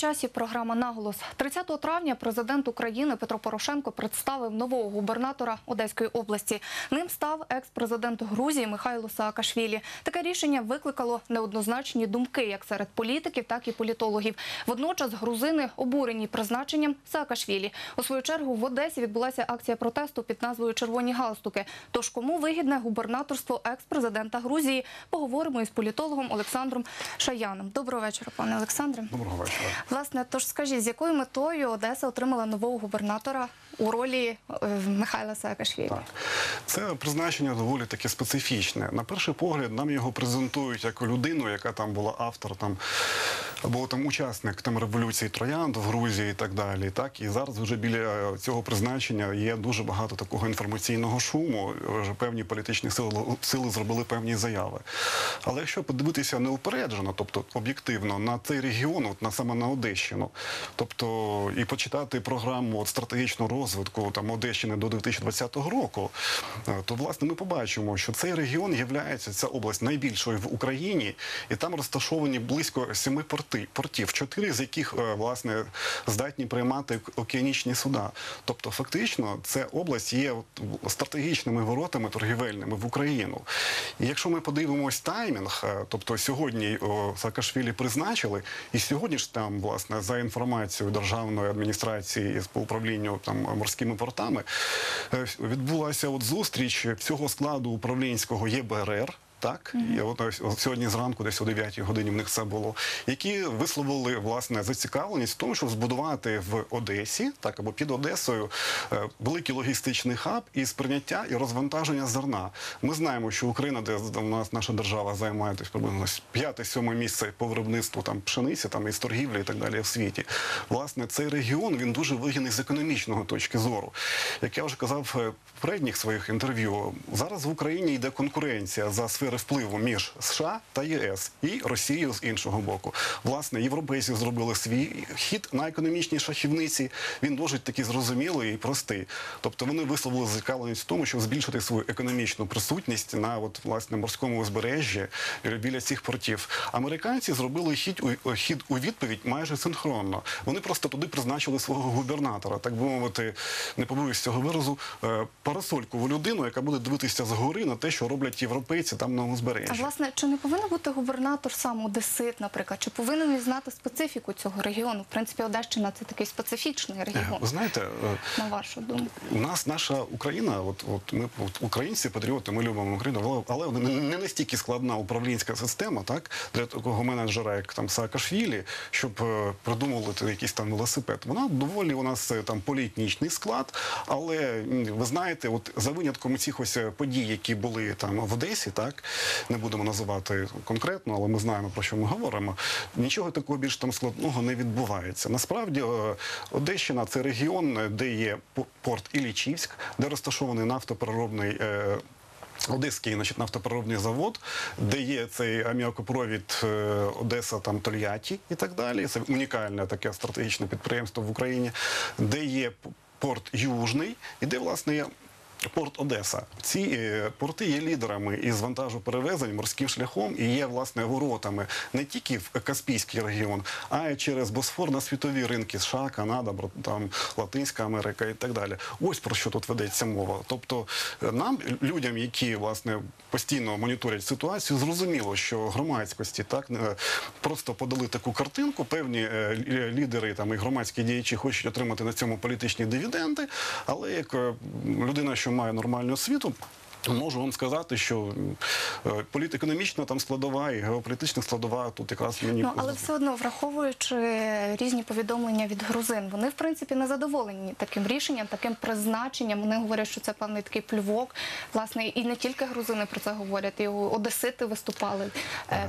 часі програма наголос 30 травня. Президент України Петро Порошенко представив нового губернатора Одеської області. Ним став екс-президент Грузії Михайло Саакашвілі. Таке рішення викликало неоднозначні думки як серед політиків, так і політологів. Водночас грузини обурені призначенням Саакашвілі. У свою чергу в Одесі відбулася акція протесту під назвою Червоні галстуки. Тож кому вигідне губернаторство екс-президента Грузії? Поговоримо із політологом Олександром Шаяном. Доброго вечора, пане Олександре. Доброго вечора. Власне, тож скажіть, з якою метою Одеса отримала нового губернатора у ролі е, Михайла Саакашвілі? Так, це призначення доволі таке специфічне. На перший погляд, нам його презентують як людину, яка там була автор там або там учасник там революції Троянд в Грузії і так далі. Так і зараз вже біля цього призначення є дуже багато такого інформаційного шуму. Вже певні політичні сили сили зробили певні заяви. Але якщо подивитися неупереджено, тобто об'єктивно на цей регіон, от на саме на Одещину, тобто і почитати програму от, стратегічного розвитку там Одещини до 2020 року, е, то власне ми побачимо, що цей регіон є ця область найбільшою в Україні, і там розташовані близько семи порти, портів, чотири з яких е, власне здатні приймати океанічні суда. Тобто, фактично, ця область є стратегічними воротами торгівельними в Україну. І якщо ми подивимось таймінг, е, тобто сьогодні о, Саакашвілі призначили, і сьогодні ж там, власне, за інформацією державної адміністрації по управлінню там морськими портами, е, відбулася от зустріч всього складу управлінського ЄБРР. Так, і от ось от сьогодні зранку, десь о 9 годині в них це було, які висловили власне зацікавленість в тому, щоб збудувати в Одесі, так або під Одесою, е, великий логістичний хаб із прийняття і розвантаження зерна. Ми знаємо, що Україна, де у нас наша держава займає десь приблизно п'яте-сьоме місце по виробництву там пшениці, там із торгівлі і так далі в світі. Власне, цей регіон він дуже вигідний з економічного точки зору. Як я вже казав в передніх своїх інтерв'ю, зараз в Україні йде конкуренція за сфери впливу між США та ЄС і Росією з іншого боку. Власне, європейці зробили свій хід на економічній шахівниці. Він досить такий зрозумілий і простий. Тобто вони висловили зацікавленість в тому, щоб збільшити свою економічну присутність на от власне морському узбережжі біля цих портів. Американці зробили хід у хід у відповідь майже синхронно. Вони просто туди призначили свого губернатора, так би мовити, не побоюсь цього виразу, е, парасолькову людину, яка буде дивитися згори на те, що роблять європейці там на узбережжі. А власне, чи не повинен бути губернатор сам Одесит, наприклад? Чи повинен він знати специфіку цього регіону? В принципі, Одещина це такий специфічний регіон. Ви знаєте, е, на вашу думку, у нас наша Україна, от от ми от, українці, патріоти, ми любимо Україну, але але не настільки складна управлінська система, так для такого менеджера, як там Саакашвілі, щоб е, придумувати якийсь там велосипед. Вона доволі у нас е, там поліетнічний склад, але ви знаєте, от за винятком цих ось подій, які були там в Одесі, так не будемо називати конкретно, але ми знаємо про що ми говоримо. Нічого такого більш там складного не відбувається. Насправді е, Одещина це регіон, де є порт Ілічівськ, де розташований нафтопереробний. е, Одеський значить, нафтопереробний завод, де є цей аміакопровід е, Одеса там Тольятті і так далі. Це унікальне таке стратегічне підприємство в Україні, де є порт Южний, і де власне є Порт Одеса. Ці е, порти є лідерами із вантажу перевезень морським шляхом і є власне воротами не тільки в Каспійський регіон, а й через Босфор на світові ринки США, Канада, там Латинська Америка і так далі. Ось про що тут ведеться мова. Тобто е, нам, людям, які власне постійно моніторять ситуацію, зрозуміло, що громадськості так просто подали таку картинку. Певні е, лідери там і громадські діячі хочуть отримати на цьому політичні дивіденди, але як людина, що має нормальну освіту, Можу вам сказати, що е, політекономічна там складова і геополітична складова тут якраз мені ну, але все одно враховуючи різні повідомлення від грузин, вони в принципі не задоволені таким рішенням, таким призначенням. Вони говорять, що це певний такий плювок. Власне, і не тільки грузини про це говорять, і одесити виступали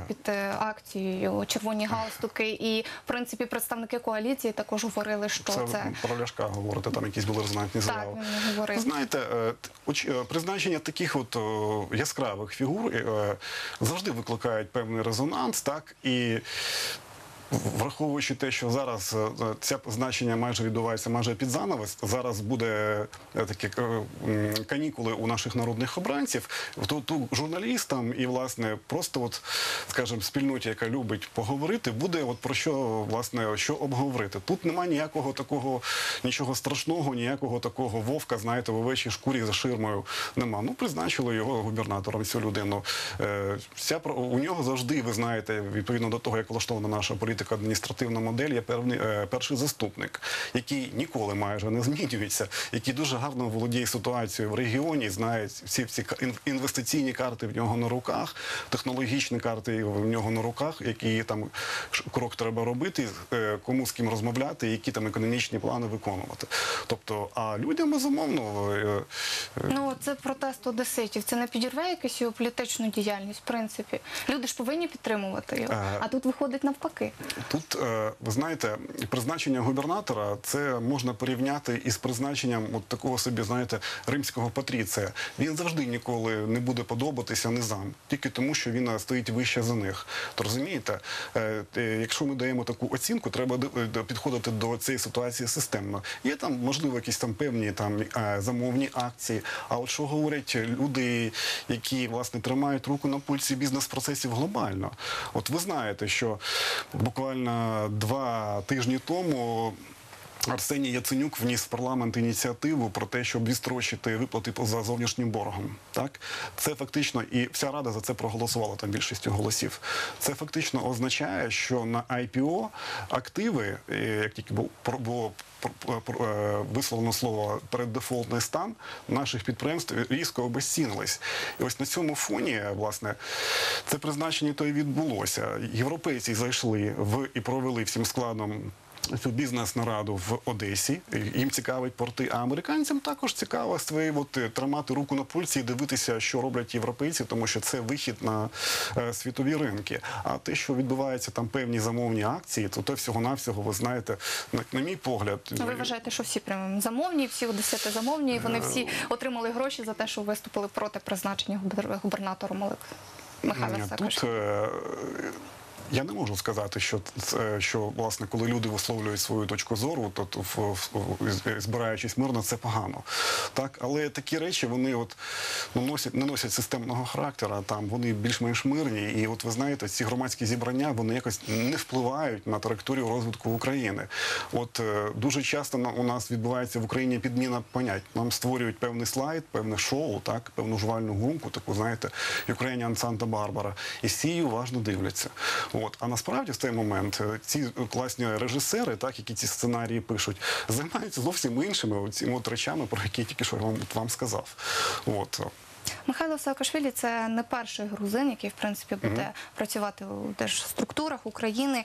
під е, акцією червоні галстуки. І в принципі представники коаліції також говорили, що це, це... про Ляшка говорити. Там якісь були резонантні заяви. Так, вони говорили. Знаєте, е, призначення такі таких от яскравих фігур е, завжди викликають певний резонанс, так і враховуючи те, що зараз е, це призначення майже відбувається майже під занавес, зараз буде е, такі е, канікули у наших народних обранців, то, то журналістам і власне просто от, скажімо, спільноті, яка любить поговорити, буде от про що власне що обговорити. Тут немає ніякого такого, нічого страшного, ніякого такого вовка, знаєте, в овечій шкурі за ширмою нема. Ну призначили його губернатором цю людину. Е, Вся у нього завжди, ви знаєте, відповідно до того, як влаштована наша політика адміністративна модель, є певний е, перший заступник, який ніколи майже не змінюється, який дуже гарно володіє ситуацією в регіоні, знає всі ці інвестиційні карти в нього на руках, технологічні карти в нього на руках, які там крок треба робити, е, кому з ким розмовляти, які там економічні плани виконувати. Тобто, а людям безумовно. е, Ну це протест одеситів. Це не підірве якусь його політичну діяльність. В принципі, люди ж повинні підтримувати його. А тут виходить навпаки. Тут, е, ви знаєте, призначення губернатора це можна порівняти із призначенням от такого собі, знаєте, римського патріція. Він завжди ніколи не буде подобатися низам, тільки тому, що він е, стоїть вище за них. То розумієте, Е, якщо ми даємо таку оцінку, треба підходити до цієї ситуації системно. Є там, можливо, якісь там певні там замовні акції. А от що говорять люди, які власне тримають руку на пульсі бізнес-процесів глобально? От ви знаєте, що буквально два тижні тому. Арсеній Яценюк вніс в парламент ініціативу про те, щоб відстрочити виплати за зовнішнім боргом. Так це фактично і вся рада за це проголосувала там більшістю голосів. Це фактично означає, що на IPO активи, е, як тільки було е, висловлено слово переддефолтний стан наших підприємств різко обезцінились. І ось на цьому фоні, власне, це призначення то і відбулося. Європейці зайшли в і провели всім складом цю бізнес-нараду в Одесі. Їм цікавить порти, а американцям також цікаво свої, от, е, тримати руку на пульсі і дивитися, що роблять європейці, тому що це вихід на е, світові ринки. А те, що відбуваються там певні замовні акції, то те всього-навсього, ви знаєте, на, на мій погляд, Ну, ви вважаєте, що всі прям замовні, всі одесити замовні, і вони всі Е, отримали гроші за те, що виступили проти призначення губер- губернатором Олег Михайла Саакашвілі. Тут е, я не можу сказати, що це, що власне, коли люди висловлюють свою точку зору, то, збираючись мирно, це погано. Так, але такі речі вони от ну, носять не носять системного характера. Там вони більш-менш мирні. І от ви знаєте, ці громадські зібрання вони якось не впливають на траєкторію розвитку України. От е, дуже часто у нас відбувається в Україні підміна понять. Нам створюють певний слайд, певне шоу, так, певну жувальну гумку, таку знаєте, Ukrainian Barbara. І всі її уважно дивляться. От. А насправді в цей момент е, ці класні режисери, так, які ці сценарії пишуть, займаються зовсім іншими цими от речами, про які я тільки що вам, вам сказав. От. Михайло Саакашвілі це не перший грузин, який в принципі буде працювати у держструктурах України.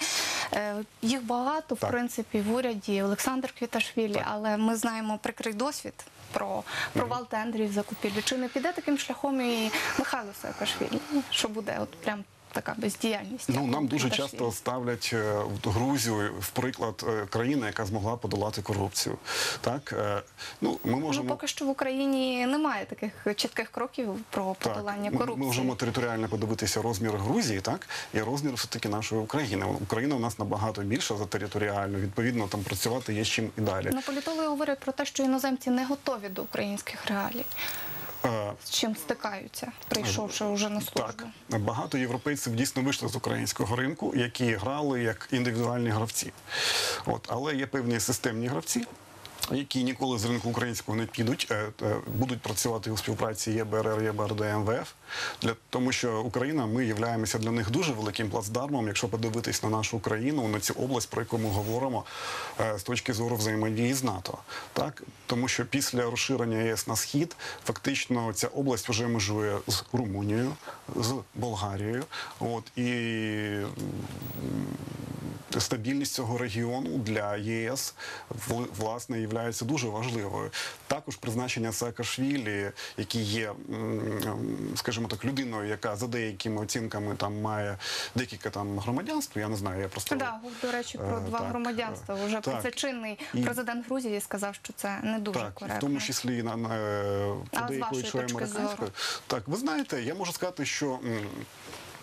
Е, Їх багато, в принципі, в уряді Олександр Квіташвілі, Так. але ми знаємо прикрий досвід про провал тендрів закупівлі. Чи не піде таким шляхом і Михайло Саакашвілі? Що буде от прям така бездіяльність? Ну нам дуже часто ставлять е, Грузію в приклад е, країни, яка змогла подолати корупцію. Так е, ну ми Ну, поки що в Україні немає таких чітких кроків про подолання ми- корупції. Ми можемо територіально подивитися розмір Грузії, так і розмір все таки нашої України. Україна у нас набагато більша за територіально. Відповідно, там працювати є з чим і далі. Ну, політологи говорять про те, що іноземці не готові до українських реалій. З чим стикаються, прийшовши вже на службу. Так, багато європейців дійсно вийшли з українського ринку, які грали як індивідуальні гравці. От, але є певні системні гравці. Які ніколи з ринку українського не підуть, е, е, будуть працювати у співпраці ЄБРР, ЄБРД, МВФ, для тому, що Україна, ми являємося для них дуже великим плацдармом, якщо подивитись на нашу країну, на цю область, про яку ми говоримо е, з точки зору взаємодії з НАТО. Так, тому що після розширення ЄС на схід, фактично ця область вже межує з Румунією, з Болгарією. От і стабільність цього регіону для ЄС вл- власне є дуже важливою. Також призначення Саакашвілі, який є, скажімо так, людиною, яка за деякими оцінками там має декілька там громадянств. Я не знаю, я просто Да, до речі, про Е, два так, громадянства. е, Уже так. це чинний І- президент Грузії сказав, що це не дуже Так, коректно. в тому числі на, на е, що точки американською. Так, ви знаєте, я можу сказати, що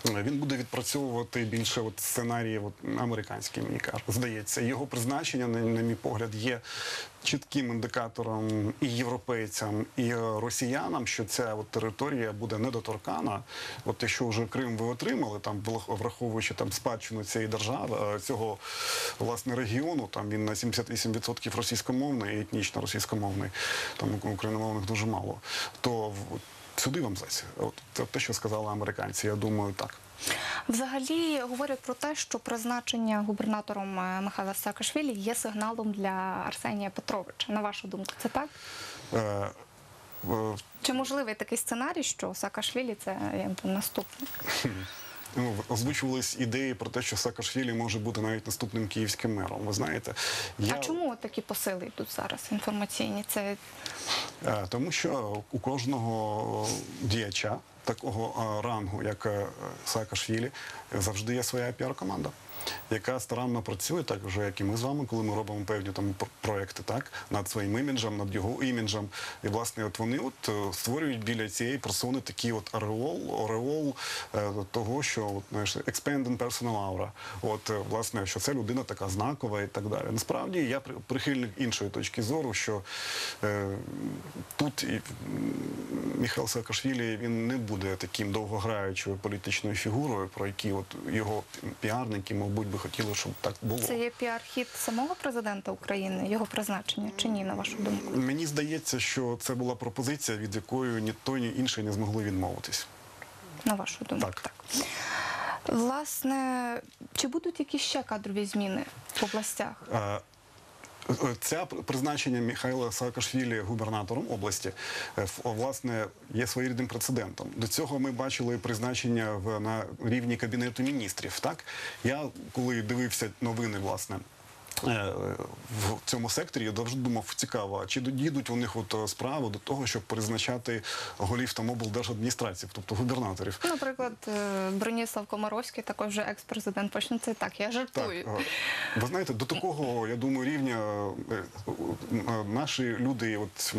Він буде відпрацьовувати більше от сценарії от, американські, мені кажуть. Здається, його призначення, на, на мій погляд, є чітким індикатором і європейцям, і росіянам, що ця от територія буде недоторкана. От якщо вже Крим ви отримали, там враховуючи там спадщину цієї держави, е, цього власне регіону, там він на 78% російськомовний і етнічно російськомовний, там україномовних дуже мало. То сюди вам зась. От це те, що сказали американці. Я думаю, так. Взагалі говорять про те, що призначення губернатором е, Михайла Саакашвілі є сигналом для Арсенія Петровича. На вашу думку, це так? Е, е, Чи можливий такий сценарій, що Саакашвілі це якби наступник? ну, озвучувались ідеї про те, що Саакашвілі може бути навіть наступним київським мером. Ви знаєте, я А чому такі посили йдуть зараз інформаційні? Це Тому що у кожного діяча такого е, рангу, як е, Саакашвілі, завжди є своя піар-команда, яка старанно працює, так вже як і ми з вами, коли ми робимо певні там проекти, так над своїм іміджем, над його іміджем. І власне, от вони от е, створюють біля цієї персони такий от ореол, ореол е, того, що от, знаєш, expanding personal aura. От власне, що це людина така знакова і так далі. Насправді я при- прихильник іншої точки зору, що е, тут і, м, Михайло Саакашвілі він не буде таким довгограючою політичною фігурою, про які от його піарники, мабуть, би хотіли, щоб так було. це є піар-хід самого президента України, його призначення чи ні, на вашу думку? Мені здається, що це була пропозиція, від якої ні той, ні інший не змогли відмовитись. На вашу думку, так. Так. Власне, чи будуть якісь ще кадрові зміни в областях? Це пр- призначення Михайла Саакашвілі губернатором області е, власне є своєрідним прецедентом. До цього ми бачили призначення в на рівні кабінету міністрів. Так я коли дивився новини, власне. Е, В цьому секторі я завжди думав, цікаво, чи дійдуть у них от е, справи до того, щоб призначати голів там облдержадміністрацій, тобто губернаторів. Наприклад, е, Броніслав Комаровський, також вже екс-президент. Почну це так. Я жартую. е, ви знаєте, до такого, я думаю, рівня е, е, наші люди, от.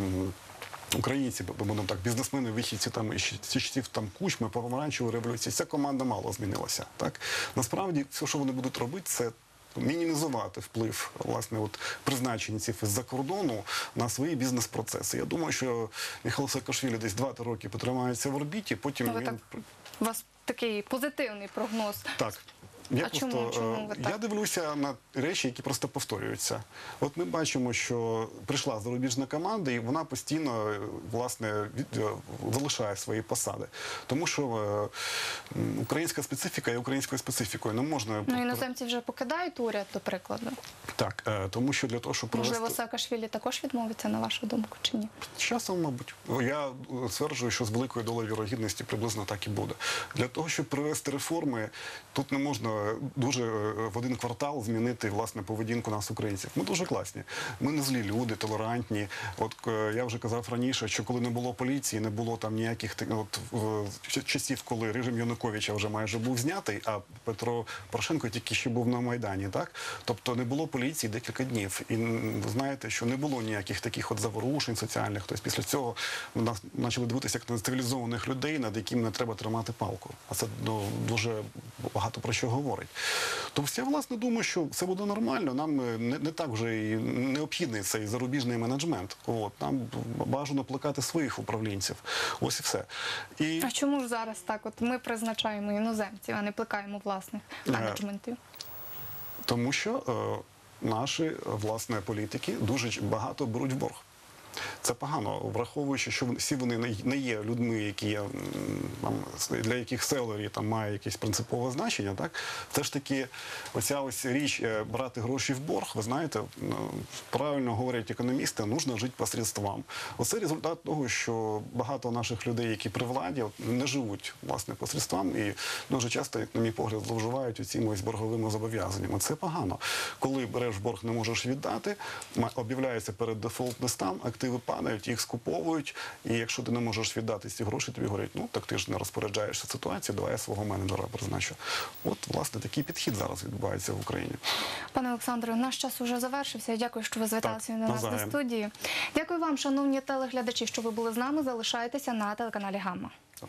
Українці, будемо так, бізнесмени, вихідці там із часів там кучми, помаранчевої революції. Ця команда мало змінилася. Так насправді, все, що вони будуть робити, це мінімізувати вплив власне от призначенців з-за кордону на свої бізнес-процеси. Я думаю, що Михайло Саакашвілі десь 2-3 роки потримається в орбіті, потім Ну, він так у вас такий позитивний прогноз. так. Я А просто чому- чому ви е, так? я дивлюся на речі, які просто повторюються. От ми бачимо, що прийшла зарубіжна команда, і вона постійно е, власне від, е, залишає свої посади. Тому що е, українська специфіка є українською специфікою. Не можна Ну, іноземці вже покидають уряд, до прикладу. так, е, тому що для того, щоб провести... Можливо, Саакашвілі також відмовиться, на вашу думку, чи ні? З часом, мабуть, я стверджую, що з великою долею вірогідності приблизно так і буде. Для того, щоб провести реформи, тут не можна дуже е, в один квартал змінити власне поведінку нас, українців. Ми дуже класні. Ми не злі люди, толерантні. От е, я вже казав раніше, що коли не було поліції, не було там ніяких от, часів, коли режим Януковича вже майже був знятий, а Петро Порошенко тільки ще був на Майдані, так? Тобто не було поліції декілька днів. І ви знаєте, що не було ніяких таких от заворушень соціальних. Тобто після цього нас почали дивитися як на цивілізованих людей, над яким не треба тримати палку. А це ну, дуже багато про що говорить. Тобто я власне думаю, що все буде нормально. Нам е, не, не так вже і необхідний цей зарубіжний менеджмент. От нам бажано плекати своїх управлінців. Ось і все. І А чому ж зараз так? От ми призначаємо іноземців, а не плекаємо власних Е, менеджментів? Тому що е, наші власне політики дуже багато беруть в борг. Це погано, враховуючи, що всі вони не- є людьми, які є, там, для яких селері там має якесь принципове значення. Так це ж таки оця ось річ е, брати гроші в борг. Ви знаєте, правильно говорять економісти, нужно жити по средствам. Оце результат того, що багато наших людей, які при владі, не живуть власне по средствам і дуже часто, на мій погляд, зловживають цими ось борговими зобов'язаннями. Це погано. Коли береш борг, не можеш віддати, об'являється перед дефолтний стан, активи падають, їх скуповують. І якщо ти не можеш віддати ці гроші, тобі говорять, ну так ти ж не розпоряджаєшся ситуацією, давай я свого менеджера призначу. От власне такий підхід зараз відбувається в Україні. Пане Олександре, наш час уже завершився. Дякую, що ви звіталися на нас до студії. Дякую вам, шановні телеглядачі, що ви були з нами. Залишайтеся на телеканалі Гамма. Так.